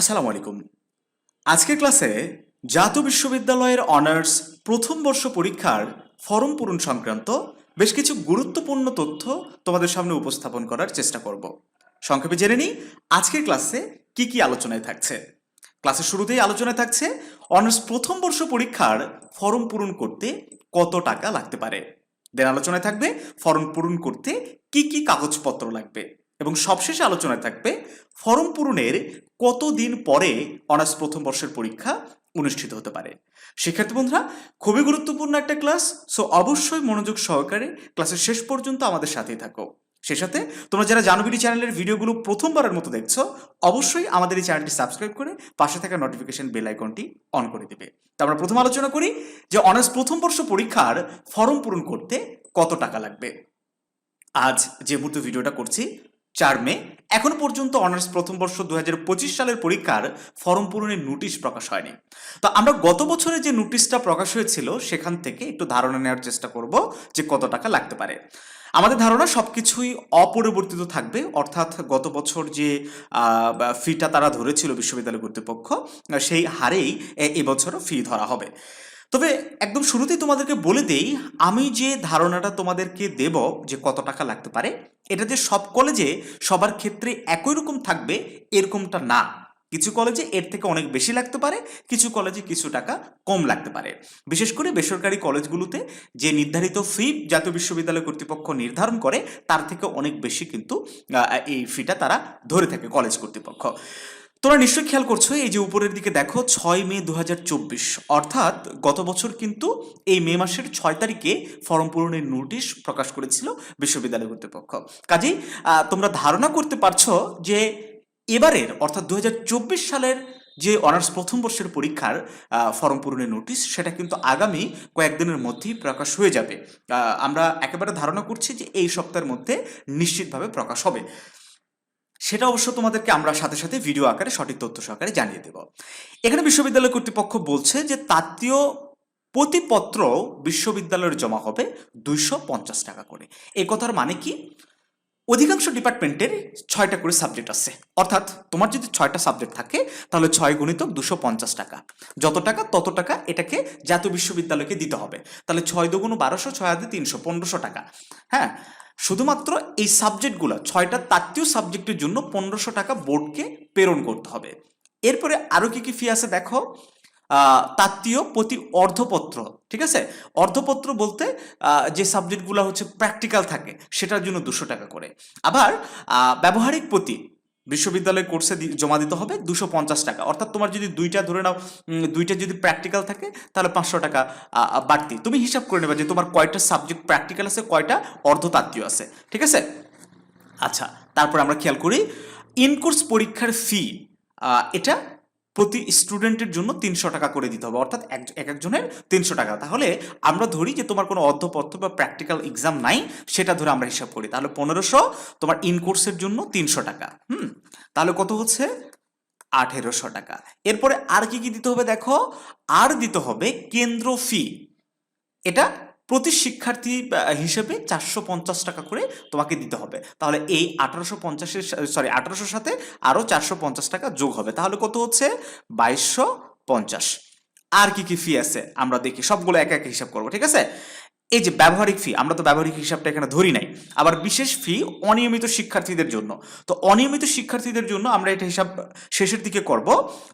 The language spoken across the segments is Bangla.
আসসালামু আলাইকুম। আজকের ক্লাসে জাতীয় বিশ্ববিদ্যালয়ের অনার্স প্রথম বর্ষ পরীক্ষার ফর্ম পূরণ সংক্রান্ত বেশ কিছু গুরুত্বপূর্ণ তথ্য তোমাদের সামনে উপস্থাপন করার চেষ্টা করব। সংক্ষেপে জেনে নিই, আজকের ক্লাসে কি কি আলোচনায় থাকছে। ক্লাসের শুরুতেই আলোচনায় থাকছে, অনার্স প্রথম বর্ষ পরীক্ষার ফর্ম পূরণ করতে কত টাকা লাগতে পারে। দেন আলোচনায় থাকবে, ফর্ম পূরণ করতে কি কি কাগজপত্র লাগবে। এবং সবশেষে আলোচনায় থাকবে ফর্ম পূরণের কতদিন পরে অনার্স প্রথম বর্ষের পরীক্ষা অনুষ্ঠিত হতে পারে। শিক্ষার্থী বন্ধুরা, খুবই গুরুত্বপূর্ণ একটা ক্লাস, সো অবশ্যই মনোযোগ সহকারে ক্লাসের শেষ পর্যন্ত আমাদের সাথেই থাকো। সে সাথে তোমরা যারা জানবিডি চ্যানেলের ভিডিওগুলো প্রথমবারের মতো দেখছ, অবশ্যই আমাদের এই চ্যানেলটি সাবস্ক্রাইব করে পাশে থাকা নোটিফিকেশন বেল আইকনটি অন করে দেবে। তো আমরা প্রথম আলোচনা করি যে অনার্স প্রথম বর্ষ পরীক্ষার ফর্ম পূরণ করতে কত টাকা লাগবে। আজ যে মুহূর্তে ভিডিওটা করছি চার মে, এখনও পর্যন্ত অনার্স প্রথম বর্ষ দুহাজার পঁচিশ সালের পরীক্ষার ফর্ম পূরণের নোটিশ প্রকাশ হয়নি। তো আমরা গত বছরে যে নোটিশটা প্রকাশ হয়েছিল, সেখান থেকে একটু ধারণা নেওয়ার চেষ্টা করব যে কত টাকা লাগতে পারে। আমাদের ধারণা সবকিছুই অপরিবর্তিত থাকবে, অর্থাৎ গত বছর যে ফিটা তারা ধরেছিল বিশ্ববিদ্যালয় কর্তৃপক্ষ, সেই হারেই এবছরও ফি ধরা হবে। তবে একদম শুরুতেই তোমাদেরকে বলে দেই, আমি যে ধারণাটা তোমাদেরকে দেব যে কত টাকা লাগতে পারে, এটা যে সব কলেজে সবার ক্ষেত্রে একই রকম থাকবে, এরকমটা না। কিছু কলেজে এর থেকে অনেক বেশি লাগতে পারে, কিছু কলেজে কিছু টাকা কম লাগতে পারে। বিশেষ করে বেসরকারি কলেজগুলোতে যে নির্ধারিত ফি জাতীয় বিশ্ববিদ্যালয় কর্তৃপক্ষ নির্ধারণ করে, তার থেকে অনেক বেশি কিন্তু এই ফিটা তারা ধরে থাকে কলেজ কর্তৃপক্ষ। তোমরা নিশ্চয়ই খেয়াল করছ, এই যে উপরের দিকে দেখো, ছয় মে দু হাজার চব্বিশ। অর্থাৎ গত বছর কিন্তু এই মে মাসের ছয় তারিখে ফর্ম পূরণের নোটিশ প্রকাশ করেছিল বিশ্ববিদ্যালয় কর্তৃপক্ষ। কাজেই তোমরা ধারণা করতে পারছ যে এবারের, অর্থাৎ দু হাজার চব্বিশ সালের যে অনার্স প্রথম বর্ষের পরীক্ষার ফর্ম পূরণের নোটিশ, সেটা কিন্তু আগামী কয়েকদিনের মধ্যেই প্রকাশ হয়ে যাবে। আমরা একেবারে ধারণা করছি যে এই সপ্তাহের মধ্যে নিশ্চিতভাবে প্রকাশ হবে। সেটা অবশ্য তোমাদেরকে আমরা সাথে সাথে ভিডিও আকারে, সঠিক তথ্য সহকারে জানিয়ে দেব। এখানে বিশ্ববিদ্যালয় কর্তৃপক্ষ বলছে যে তাত্ত্বীয় প্রতিপত্র বিশ্ববিদ্যালয়ের জমা হবে দুইশো পঞ্চাশ টাকা করে। এই কথার মানে কি? অধিকাংশ ডিপার্টমেন্টের ছয়টা করে সাবজেক্ট আছে। অর্থাৎ তোমার যদি ছয়টা সাবজেক্ট থাকে, তাহলে ছয় গুণিতক দুশো পঞ্চাশ টাকা। যত টাকা, তত টাকা এটাকে জাতীয় বিশ্ববিদ্যালয়কে দিতে হবে। তাহলে ছয় দুগুণ বারোশো, ছয় আদি তিনশো, পনেরোশো টাকা। হ্যাঁ? শুধুমাত্র এই সাবজেক্টগুলো, ছয়টা তাত্ত্বীয় সাবজেক্টের জন্য পনেরোশো টাকা বোর্ডকে প্রেরণ করতে হবে। এরপরে আরও কী কী ফি আছে দেখো? তাত্ত্বীয় প্রতি অর্ধপত্র, ঠিক আছে? অর্ধপত্র বলতে যে সাবজেক্টগুলো হচ্ছে প্র্যাকটিক্যাল থাকে, সেটার জন্য দুশো টাকা করে। আবার ব্যবহারিক প্রতি বিশ্ববিদ্যালয় কোর্সে জমা দিতে হবে দুশো পঞ্চাশ টাকা। অর্থাৎ তোমার যদি দুইটা ধরে নাও দুইটা যদি প্র্যাকটিক্যাল থাকে, তাহলে পাঁচশো টাকা বাড়তি। তুমি হিসাব করে নেবে যে তোমার কয়টা সাবজেক্ট প্র্যাকটিক্যাল আছে, কয়টা অর্ধতাত্ত্বীয় আছে। ঠিক আছে? আচ্ছা তারপর আমরা খেয়াল করি ইনকোর্স পরীক্ষার ফি এটা প্রতি স্টুডেন্টের জন্য তিনশো টাকা করে দিতে হবে। অর্থাৎ এক এক একজনের তিনশো টাকা। তাহলে আমরা ধরি যে তোমার কোনো অর্ধপত্র বা প্র্যাকটিক্যাল এক্সাম নাই, সেটা ধরে আমরা হিসাব করি। তাহলে পনেরোশো, তোমার ইনকোর্সের জন্য তিনশো টাকা। হুম? তাহলে কত হচ্ছে? আঠেরোশো টাকা। এরপরে আর কি কি দিতে হবে দেখো? আর দিতে হবে কেন্দ্র ফি এটা প্রতি শিক্ষার্থী হিসেবে চারশো পঞ্চাশ টাকা করে তোমাকে দিতে হবে। তাহলে এই আঠারোশো পঞ্চাশের সরি আঠারোশো সাথে আরও চারশো পঞ্চাশ টাকা যোগ হবে। তাহলে কত হচ্ছে? বাইশশো পঞ্চাশ। আর কি কি ফি আছে? আমরা দেখি। সবগুলো এক এক হিসাব করব, ঠিক আছে? এই যে ব্যবহারিক ফি আমরা তো ব্যবহারিক হিসাবটা এখানে ধরি নাই, আবার বিশেষ ফি অনিয়মিত শিক্ষার্থীদের জন্য। তো অনিয়মিত শিক্ষার্থীদের জন্য আমরা এটা হিসাব শেষের দিকে করব।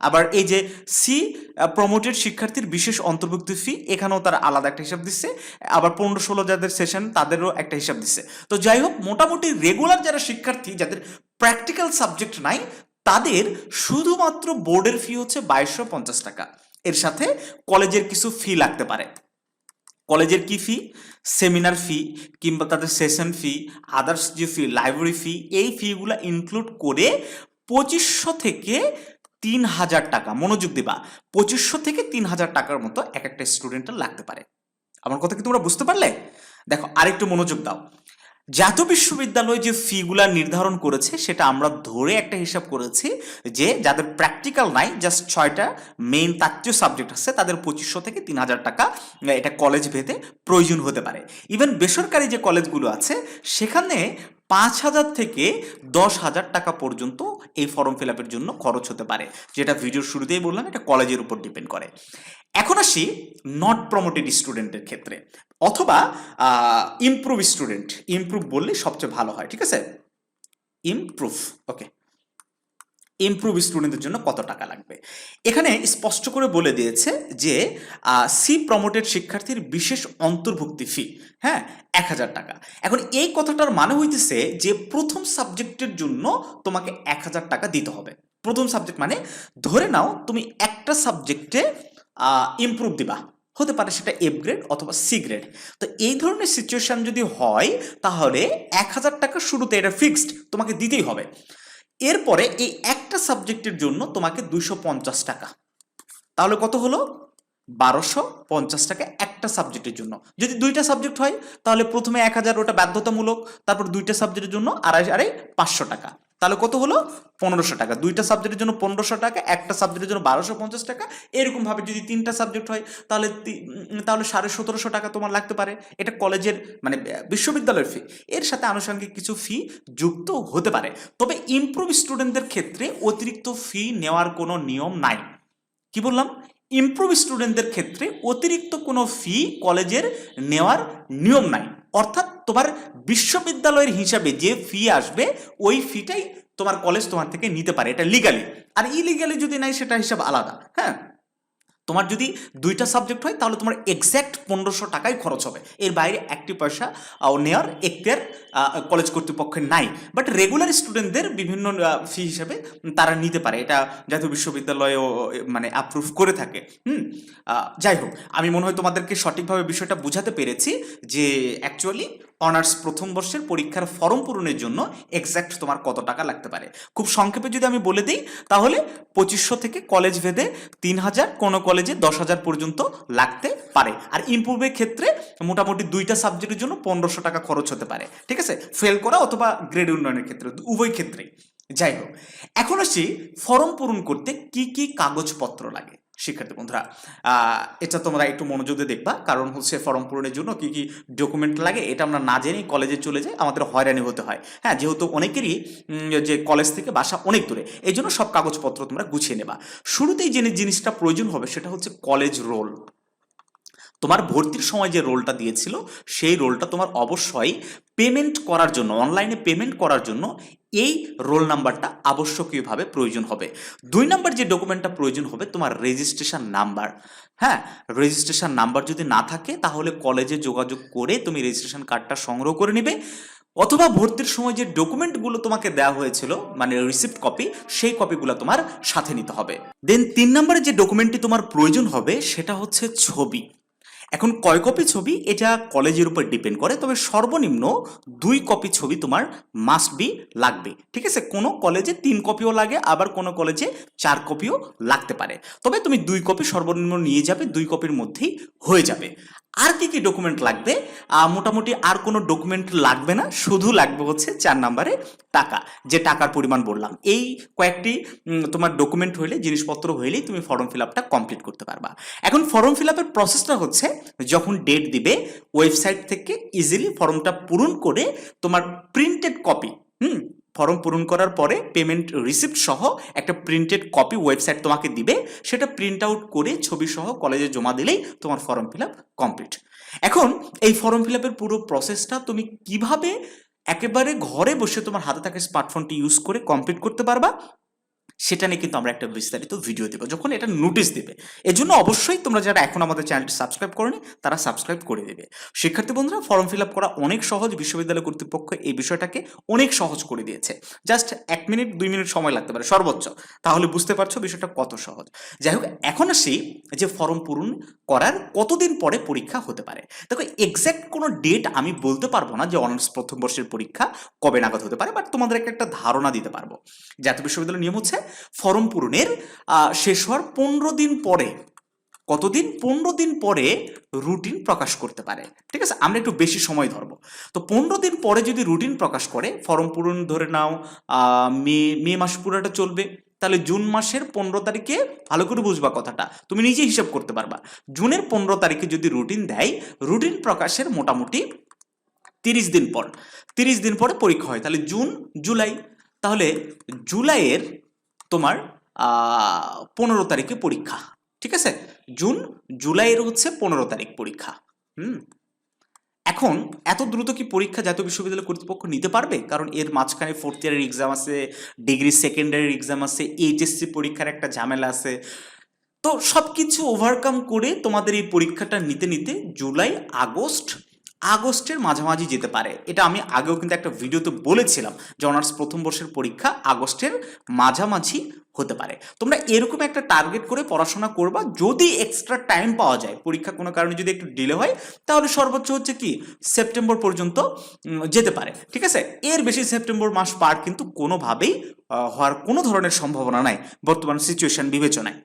আবার এই যে সি প্রমোটেড শিক্ষার্থীর বিশেষ অন্তর্ভুক্ত ফি এখানেও তারা আলাদা একটা হিসাব দিচ্ছে, আবার পনেরো ষোলো যাদের সেশন তাদেরও একটা হিসাব দিচ্ছে। তো যাই হোক, মোটামুটি রেগুলার যারা শিক্ষার্থী, যাদের প্র্যাকটিক্যাল সাবজেক্ট নাই, তাদের শুধুমাত্র বোর্ডের ফি হচ্ছে বাইশশো পঞ্চাশ টাকা। এর সাথে কলেজের কিছু ফি লাগতে পারে। কলেজের কি ফি সেমিনার ফি কিংবা তাদের সেশন ফি আদার্স যে ফি লাইব্রেরি ফি এই ফিগুলো ইনক্লুড করে পঁচিশশো থেকে তিন হাজার টাকা, মনোযোগ দেবা, পঁচিশশো থেকে তিন হাজার টাকার মতো এক একটা স্টুডেন্টের লাগতে পারে। আমার কথা কি তোমরা বুঝতে পারলে? দেখো, আরেকটু মনোযোগ দাও। জাতীয় বিশ্ববিদ্যালয় যে ফিগুলা নির্ধারণ করেছে, সেটা আমরা ধরে একটা হিসাব করেছি যে যাদের প্র্যাকটিক্যাল নাই জাস্ট ছয়টা মেইন তাত্ত্বীয় সাবজেক্ট আছে, তাদের পঁচিশশো থেকে তিন হাজার টাকা, এটা কলেজ ভেদে প্রয়োজন হতে পারে। ইভেন বেসরকারি যে কলেজগুলো আছে, সেখানে পাঁচ হাজার থেকে দশ হাজার টাকা পর্যন্ত এই ফর্ম ফিল আপের জন্য খরচ হতে পারে। যেটা ভিডিওর শুরুতেই বললাম, এটা কলেজের উপর ডিপেন্ড করে। এখন আসি নট প্রমোটেড স্টুডেন্টের ক্ষেত্রে, অথবা ইমপ্রুভ স্টুডেন্ট ইমপ্রুভ বললে সবচেয়ে ভালো হয়, ঠিক আছে? ইমপ্রুভ ওকে ইমপ্রুভ স্টুডেন্টদের জন্য কত টাকা লাগবে। এখানে স্পষ্ট করে বলে দিয়েছে যে সি প্রমোটেড শিক্ষার্থীর বিশেষ অন্তর্ভুক্তি ফি হ্যাঁ এক হাজার টাকা। এখন এই কথাটার মানে হইতেছে যে, প্রথম সাবজেক্টের জন্য তোমাকে এক হাজার টাকা দিতে হবে। প্রথম সাবজেক্ট মানে ধরে নাও তুমি একটা সাবজেক্টে ইমপ্রুভ দিবা। হতে পারে সেটা এফ গ্রেড অথবা সি গ্রেড তো এই ধরনের সিচুয়েশন যদি হয়, তাহলে এক হাজার টাকা শুরুতে এটা ফিক্সড তোমাকে দিতেই হবে। এরপরে এই একটা সাবজেক্টের জন্য তোমাকে দুশো পঞ্চাশ টাকা। তাহলে কত হলো? বারোশো পঞ্চাশ টাকা একটা সাবজেক্টের জন্য। যদি দুইটা সাবজেক্ট হয়, তাহলে প্রথমে এক হাজার, ওটা বাধ্যতামূলক। তারপর দুইটা সাবজেক্টের জন্য আড়াই আড়াই পাঁচশো টাকা। তাহলে কত হলো? পনেরোশো টাকা। দুইটা সাবজেক্টের জন্য পনেরোশো টাকা, একটা সাবজেক্টের জন্য বারোশো পঞ্চাশ টাকা। এরকমভাবে যদি তিনটা সাবজেক্ট হয়, তাহলে তাহলে সাড়ে সতেরোশো টাকা তোমার লাগতে পারে। এটা কলেজের মানে বিশ্ববিদ্যালয়ের ফি এর সাথে আনুষঙ্গিক কিছু ফি যুক্ত হতে পারে। তবে ইমপ্রুভ স্টুডেন্টদের ক্ষেত্রে অতিরিক্ত ফি নেওয়ার কোনো নিয়ম নাই। কি বললাম? ইমপ্রুভ স্টুডেন্টদের ক্ষেত্রে অতিরিক্ত কোনো ফি কলেজের নেওয়ার নিয়ম নাই। অর্থাৎ তোমার বিশ্ববিদ্যালয়ের হিসাবে যে ফি আসবে, ওই ফিটাই তোমার কলেজ তোমার থেকে নিতে পারে, এটা লিগালি আর ইলিগালি যদি নাই সেটা হিসাব আলাদা হ্যাঁ? তোমার যদি দুইটা সাবজেক্ট হয়, তাহলে তোমার এক্স্যাক্ট পনেরোশো টাকাই খরচ হবে। এর বাইরে একটি পয়সা নেওয়ার এখতিয়ার কলেজ কর্তৃপক্ষের নাই। বাট রেগুলার স্টুডেন্টদের বিভিন্ন ফি হিসাবে তারা নিতে পারে। এটা জাতীয় বিশ্ববিদ্যালয়ও মানে অ্যাপ্রুভ করে থাকে। হুম? যাই হোক, আমি মনে হয় তোমাদেরকে সঠিকভাবে বিষয়টা বোঝাতে পেরেছি যে অ্যাকচুয়ালি অনার্স প্রথম বর্ষের পরীক্ষার ফর্ম পূরণের জন্য এক্স্যাক্ট তোমার কত টাকা লাগতে পারে। খুব সংক্ষেপে যদি আমি বলে দিই, তাহলে পঁচিশশো থেকে কলেজ ভেদে তিন হাজার কোনো কলেজে দশ হাজার পর্যন্ত লাগতে পারে। আর ইমপ্রুভের ক্ষেত্রে মোটামুটি দুইটা সাবজেক্টের জন্য পনেরোশো টাকা খরচ হতে পারে। ঠিক আছে? ফেল করা অথবা গ্রেড উন্নয়নের ক্ষেত্রে, উভয় ক্ষেত্রেই। যাই হোক, এখন আসি ফর্ম পূরণ করতে কি কি কাগজপত্র লাগে। শিক্ষার্থী বন্ধুরা এটা তোমরা একটু মনোযোগ দিয়ে দেখবা। কারণ হচ্ছে ফর্ম পূরণের জন্য কি কি ডকুমেন্ট লাগে, এটা আমরা না জেনেই কলেজে চলে যাই, আমাদের হয়রানি হতে হয়। হ্যাঁ যেহেতু অনেকেরই যে কলেজ থেকে বাসা অনেক দূরে এই জন্য সব কাগজপত্র তোমরা গুছিয়ে নেবা। শুরুতেই যে জিনিসটা প্রয়োজন হবে সেটা হচ্ছে কলেজ রোল তোমার ভর্তির সময় যে রোলটা দিয়েছিল, সেই রোলটা তোমার অবশ্যই পেমেন্ট করার জন্য অনলাইনে পেমেন্ট করার জন্য এই রোল নাম্বারটা আবশ্যকীয়ভাবে প্রয়োজন হবে। দুই নাম্বার যে ডকুমেন্টটা প্রয়োজন হবে, তোমার রেজিস্ট্রেশন নাম্বার হ্যাঁ রেজিস্ট্রেশন নাম্বার যদি না থাকে, তাহলে কলেজে যোগাযোগ করে তুমি রেজিস্ট্রেশন কার্ডটা সংগ্রহ করে নেবে। অথবা ভর্তির সময় যে ডকুমেন্টগুলো তোমাকে দেওয়া হয়েছিল মানে রিসিপ্ট কপি সেই কপিগুলো তোমার সাথে নিতে হবে। দেন তিন নম্বরে যে ডকুমেন্টটি তোমার প্রয়োজন হবে, সেটা হচ্ছে ছবি। এখন কয় কপি ছবি? এটা কলেজের উপর ডিপেন্ড করে, তবে সর্বনিম্ন দুই কপি ছবি তোমার মাস্ট বি লাগবে। ঠিক আছে? কোনো কলেজে তিন কপিও লাগে, আবার কোনো কলেজে চার কপিও লাগতে পারে। তবে তুমি দুই কপি সর্বনিম্ন নিয়ে যাবে, দুই কপির মধ্যেই হয়ে যাবে। আর কি কি ডকুমেন্ট লাগবে? মোটামুটি আর কোনো ডকুমেন্ট লাগবে না, শুধু লাগবে হচ্ছে চার নাম্বারে টাকা, যে টাকার পরিমাণ বললাম। এই কয়েকটি তোমার ডকুমেন্ট হইলে, জিনিসপত্র হইলেই তুমি ফর্ম ফিল আপটা কমপ্লিট করতে পারবা। এখন ফর্ম ফিল আপের প্রসেসটা হচ্ছে, যখন ডেট দিবে ওয়েবসাইট থেকে ইজিলি ফর্মটা পূরণ করে তোমার প্রিন্টেড কপি হুম? ফর্ম পূরণ করার পরে পেমেন্ট রিসিপ্ট সহ একটা প্রিন্টেড কপি ওয়েবসাইট তোমাকে দিবে। সেটা প্রিন্ট আউট করে ছবি সহ কলেজে জমা দিলেই তোমার ফর্ম ফিল আপ কমপ্লিট এখন এই ফর্ম ফিল আপের পুরো প্রসেসটা তুমি কীভাবে একেবারে ঘরে বসে তোমার হাতে থাকে স্মার্টফোনটি ইউজ করে কমপ্লিট করতে পারবা? সেটা নিয়ে কিন্তু আমরা একটা বিস্তারিত ভিডিও দেবো, যখন এটা নোটিশ দেবে। এজন্য অবশ্যই তোমরা যারা এখন আমাদের চ্যানেলটি সাবস্ক্রাইব করনি, তারা সাবস্ক্রাইব করে দেবে। শিক্ষার্থী বন্ধুরা ফর্ম ফিল আপ করা অনেক সহজ, বিশ্ববিদ্যালয় কর্তৃপক্ষ এই বিষয়টাকে অনেক সহজ করে দিয়েছে। জাস্ট এক মিনিট দুই মিনিট সময় লাগতে পারে, সর্বোচ্চ। তাহলে বুঝতে পারছ বিষয়টা কত সহজ। যাই হোক, এখন আসি যে ফর্ম পূরণ করার কতদিন পরে পরীক্ষা হতে পারে। দেখো এক্স্যাক্ট কোনো ডেট আমি বলতে পারব না যে অনার্স প্রথম বর্ষের পরীক্ষা কবে নাগাদ হতে পারে বাট তোমাদের একটা ধারণা দিতে পারব। জাতীয় বিশ্ববিদ্যালয়ের নিয়ম হচ্ছে ফর্ম পূরণের শেষ হওয়ার পনেরো দিন পরে, কতদিন? পনেরো দিন পরে রুটিন প্রকাশ করতে পারে। ঠিক আছে? আমরা একটু বেশি সময় ধরবো। তো পনেরো দিন পরে যদি রুটিন প্রকাশ করে, ফর্ম পূরণ ধরে নাও মে মে মাস পুরোটা চলবে, তাহলে জুন মাসের পনেরো তারিখে ভালো করে বুঝবা কথাটা। তুমি নিজে হিসাব করতে পারবা। জুনের পনেরো তারিখে যদি রুটিন দেয় রুটিন প্রকাশের মোটামুটি তিরিশ দিন পর, তিরিশ দিন পরে পরীক্ষা হয়। তাহলে জুন, জুলাই, তাহলে জুলাইয়ের তোমার পনেরো তারিখে পরীক্ষা। ঠিক আছে? জুন, জুলাইয়ের হচ্ছে পনেরো তারিখ পরীক্ষা। হুম? এখন এত দ্রুত কি পরীক্ষা জাতীয় বিশ্ববিদ্যালয় কর্তৃপক্ষ নিতে পারবে? কারণ এর মাঝখানে ফোর্থ ইয়ারের এক্সাম আছে ডিগ্রি সেকেন্ডারির এক্সাম আছে এইচএসসি পরীক্ষার একটা ঝামেলা আছে। তো সব কিছু ওভারকাম করে তোমাদের এই পরীক্ষাটা নিতে নিতে জুলাই, আগস্ট আগস্টের মাঝামাঝি যেতে পারে। এটা আমি আগেও কিন্তু একটা ভিডিওতে বলেছিলাম যে অনার্স প্রথম বর্ষের পরীক্ষা আগস্টের মাঝামাঝি হতে পারে। তোমরা এরকম একটা টার্গেট করে পড়াশোনা করবা, যদি এক্সট্রা টাইম পাওয়া যায়, পরীক্ষা কোনো কারণে যদি একটু ডিলে হয়, তাহলে সর্বোচ্চ হচ্ছে কি, সেপ্টেম্বর পর্যন্ত যেতে পারে। ঠিক আছে? এর বেশি সেপ্টেম্বর মাস পার কিন্তু কোনোভাবেই হওয়ার কোনো ধরনের সম্ভাবনা নাই বর্তমান সিচুয়েশন বিবেচনায়।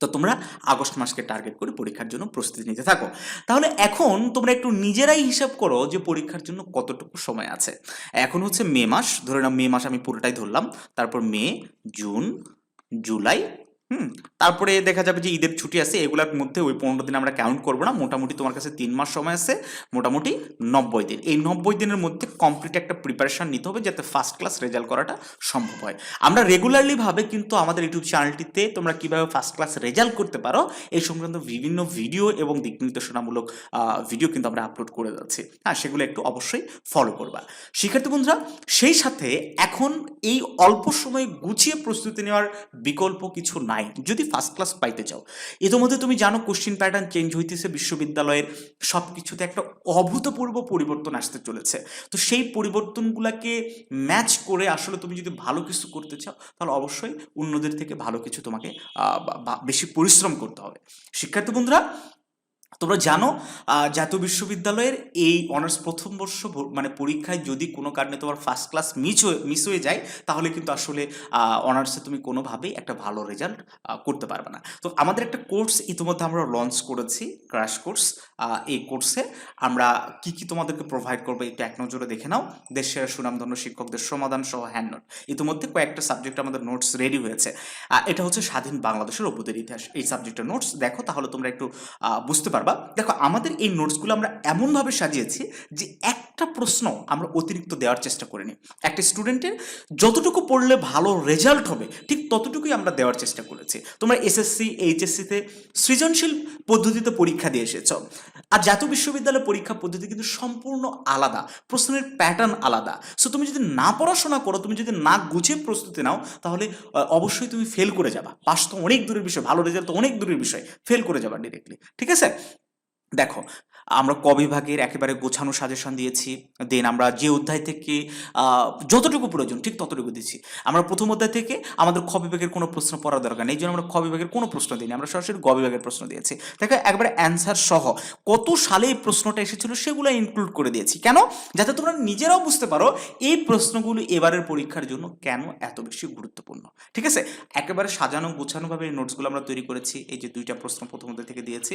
তো তোমরা আগস্ট মাসকে টার্গেট করে পরীক্ষার জন্য প্রস্তুতি নিতে থাকো। তাহলে এখন তোমরা একটু নিজেরাই হিসাব করো যে পরীক্ষার জন্য কতটুকু সময় আছে। এখন হচ্ছে মে মাস, ধরে নাও মে মাস আমি পুরোটাই ধরলাম, তারপর মে, জুন, জুলাই হুম, তারপরে দেখা যাবে যে ঈদের ছুটি আছে, এগুলোর মধ্যে ওই পনেরো দিন আমরা কাউন্ট করব না। মোটামুটি তোমার কাছে তিন মাস সময় আছে, মোটামুটি নব্বই দিন। এই নব্বই দিনের মধ্যে কমপ্লিট একটা প্রিপারেশন নিতে হবে যাতে ফার্স্ট ক্লাস রেজাল্ট করাটা সম্ভব হয়। আমরা রেগুলারলিভাবে কিন্তু আমাদের ইউটিউব চ্যানেলটিতে তোমরা কীভাবে ফার্স্ট ক্লাস রেজাল্ট করতে পারো, এই সংক্রান্ত বিভিন্ন ভিডিও এবং দিক নির্দেশনামূলক ভিডিও কিন্তু আমরা আপলোড করে যাচ্ছি। হ্যাঁ সেগুলো একটু অবশ্যই ফলো করবা। শিক্ষার্থী বন্ধুরা, সেই সাথে এখন এই অল্প সময়ে গুছিয়ে প্রস্তুতি নেওয়ার বিকল্প কিছু নাই। যদি ফার্স্ট ক্লাস পাইতে চাও। ইতিমধ্যে তুমি জানো কোশ্চিন প্যাটার্ন চেঞ্জ হইতেছে, বিশ্ববিদ্যালয়ের সব কিছুতে একটা অভূতপূর্ব পরিবর্তন আসতে চলেছে। তো সেই পরিবর্তনগুলোকে ম্যাচ করে আসলে তুমি যদি ভালো কিছু করতে চাও, তাহলে অবশ্যই অন্যদের থেকে ভালো কিছু তোমাকে বেশি পরিশ্রম করতে হবে। শিক্ষার্থী বন্ধুরা তোমরা জানো জাতীয় বিশ্ববিদ্যালয়ের এই অনার্স প্রথম বর্ষ মানে পরীক্ষায় যদি কোনো কারণে তোমার ফার্স্ট ক্লাস মিস হয়ে মিস হয়ে যায়, তাহলে কিন্তু আসলে অনার্সে তুমি কোনোভাবেই একটা ভালো রেজাল্ট করতে পারবে না। তো আমাদের একটা কোর্স ইতিমধ্যে আমরা লঞ্চ করেছি ক্র্যাশ কোর্স এই কোর্সে আমরা কি কি তোমাদেরকে প্রোভাইড করব একটু এক নজরে দেখে নাও। দেশের সুনামধন্য শিক্ষকদের সমাধান সহ হ্যান্ড নোট ইতিমধ্যে কয়েকটা সাবজেক্ট আমাদের নোটস রেডি হয়েছে। এটা হচ্ছে স্বাধীন বাংলাদেশের অভ্যুদের ইতিহাস। এই সাবজেক্টের নোটস দেখো, তাহলে তোমরা একটু বুঝতে পারবা। দেখো আমাদের এই নোটসগুলো আমরা এমনভাবে সাজিয়েছি যে একটা প্রশ্ন আমরা অতিরিক্ত দেওয়ার চেষ্টা করিনি একটা স্টুডেন্টের যতটুকু পড়লে ভালো রেজাল্ট হবে, ঠিক ততটুকুই আমরা দেওয়ার চেষ্টা করেছি। তোমরা এসএসসি এইচএসসিতে সৃজনশীল পদ্ধতিতে পরীক্ষা দিয়ে এসেছ। আর জাতীয় বিশ্ববিদ্যালয় পরীক্ষা পদ্ধতি কিন্তু সম্পূর্ণ আলাদা, প্রশ্নের প্যাটার্ন আলাদা। সো তুমি যদি না পড়াশোনা করো, তুমি যদি না গুছিয়ে প্রস্তুতি নাও, তাহলে অবশ্যই তুমি ফেল করে যাবা। পাস তো অনেক দূরের বিষয়, ভালো রেজাল্ট তো অনেক দূরের বিষয় ফেল করে যাবা ডিরেক্টলি ঠিক আছে? দেখো, আমরা ক বিভাগের একেবারে গোছানো সাজেশন দিয়েছি দেন আমরা যে অধ্যায় থেকে যতটুকু প্রয়োজন, ঠিক ততটুকু দিচ্ছি আমরা প্রথম অধ্যায় থেকে আমাদের খ বিভাগের কোনো প্রশ্ন পড়ার দরকার নেই জন্য আমরা খ কোনো প্রশ্ন দিইনি, আমরা সরাসরি গ বিভাগের প্রশ্ন দিয়েছি। দেখো, একবারে অ্যান্সার সহ, কত সালে এই প্রশ্নটা এসেছিল সেগুলো ইনক্লুড করে দিয়েছি। কেন? যাতে তোমরা নিজেরাও বুঝতে পারো, এই প্রশ্নগুলো এবারের পরীক্ষার জন্য কেন এত বেশি গুরুত্বপূর্ণ। ঠিক আছে? একেবারে সাজানো গোছানোভাবে এই নোটসগুলো আমরা তৈরি করেছি, এই যে দুইটা প্রশ্ন প্রথম অধ্যায় থেকে দিয়েছি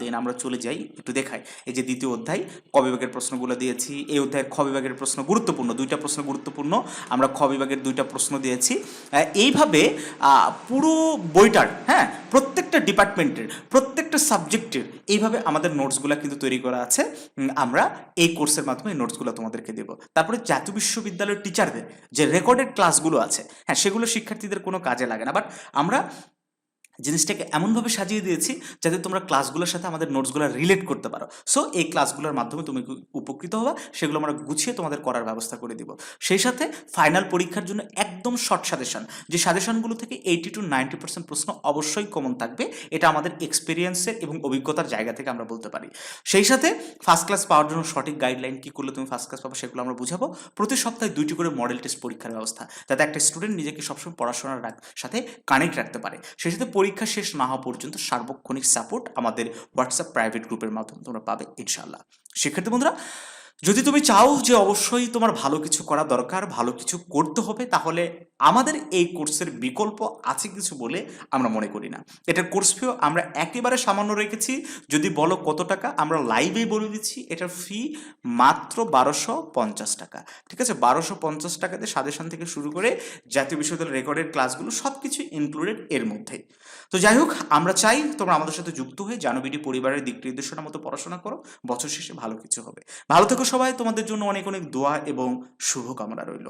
দেন আমরা চলে যাই একটু দেখাই। এই যে দ্বিতীয় অধ্যায় ক বিভাগের প্রশ্নগুলো দিয়েছি। এই অধ্যায়ের খ বিভাগের প্রশ্ন গুরুত্বপূর্ণ, দুইটা প্রশ্ন গুরুত্বপূর্ণ, আমরা খ বিভাগের দুইটা প্রশ্ন দিয়েছি। এইভাবে পুরো বইটার হ্যাঁ প্রত্যেকটা ডিপার্টমেন্টের, প্রত্যেকটা সাবজেক্টের, এইভাবে আমাদের নোটসগুলো কিন্তু তৈরি করা আছে। আমরা এই কোর্সের মাধ্যমে নোটসগুলো তোমাদেরকে দেবো। তারপরে জাতীয় বিশ্ববিদ্যালয়ের টিচারদের যে রেকর্ডেড ক্লাসগুলো আছে হ্যাঁ সেগুলো শিক্ষার্থীদের কোনো কাজে লাগে না। বাট আমরা জিনিসটাকে এমনভাবে সাজিয়ে দিয়েছি যাতে তোমরা ক্লাসগুলোর সাথে আমাদের নোটসগুলো রিলেট করতে পারো। সো এই ক্লাসগুলোর মাধ্যমে তুমি উপকৃত হবা, সেগুলো আমরা গুছিয়ে তোমাদের করার ব্যবস্থা করে দিব। সেই সাথে ফাইনাল পরীক্ষার জন্য একদম শর্ট সাজেশন যে সাজেশনগুলো থেকে এইটি টু নাইনটি পার্সেন্ট প্রশ্ন অবশ্যই কমন থাকবে। এটা আমাদের এক্সপিরিয়েন্সের এবং অভিজ্ঞতার জায়গা থেকে আমরা বলতে পারি। সেই সাথে ফার্স্ট ক্লাস পাওয়ার জন্য সঠিক গাইডলাইন কী করলে তুমি ফার্স্ট ক্লাস পাবো সেগুলো আমরা বুঝাবো। প্রতি সপ্তাহে দুইটি করে মডেল টেস্ট পরীক্ষার ব্যবস্থা, যাতে একটা স্টুডেন্ট নিজেকে সবসময় পড়াশোনার সাথে কানেক্ট রাখতে পারে। সেই সাথে পরীক্ষা শেষ না হওয়া পর্যন্ত সার্বক্ষণিক সাপোর্ট আমাদের হোয়াটসঅ্যাপ প্রাইভেট গ্রুপের মাধ্যমে তোমরা পাবে ইনশাল্লাহ শিক্ষার্থী বন্ধুরা যদি তুমি চাও যে অবশ্যই তোমার ভালো কিছু করা দরকার, ভালো কিছু করতে হবে, তাহলে আমাদের এই কোর্সের বিকল্প আছে কিছু বলে আমরা মনে করি না। এটার কোর্স ফিও আমরা একেবারে সামান্য রেখেছি। যদি বলো কত টাকা, আমরা লাইভেই বলে দিচ্ছি। এটার ফি মাত্র বারোশো পঞ্চাশ টাকা। ঠিক আছে? বারোশো পঞ্চাশ টাকাতে সাজেশন থেকে শুরু করে জাতীয় বিশ্ববিদ্যালয়ের রেকর্ডের ক্লাসগুলো সব কিছু ইনক্লুডেড এর মধ্যে। তো যাই হোক, আমরা চাই তোমরা আমাদের সাথে যুক্ত হয়ে জানবিডি পরিবারের দিক নির্দেশনা মতো পড়াশোনা করো। বছর শেষে ভালো কিছু হবে। ভালো থেকো সবাই তোমাদের জন্য অনেক অনেক দোয়া এবং শুভকামনা রইল।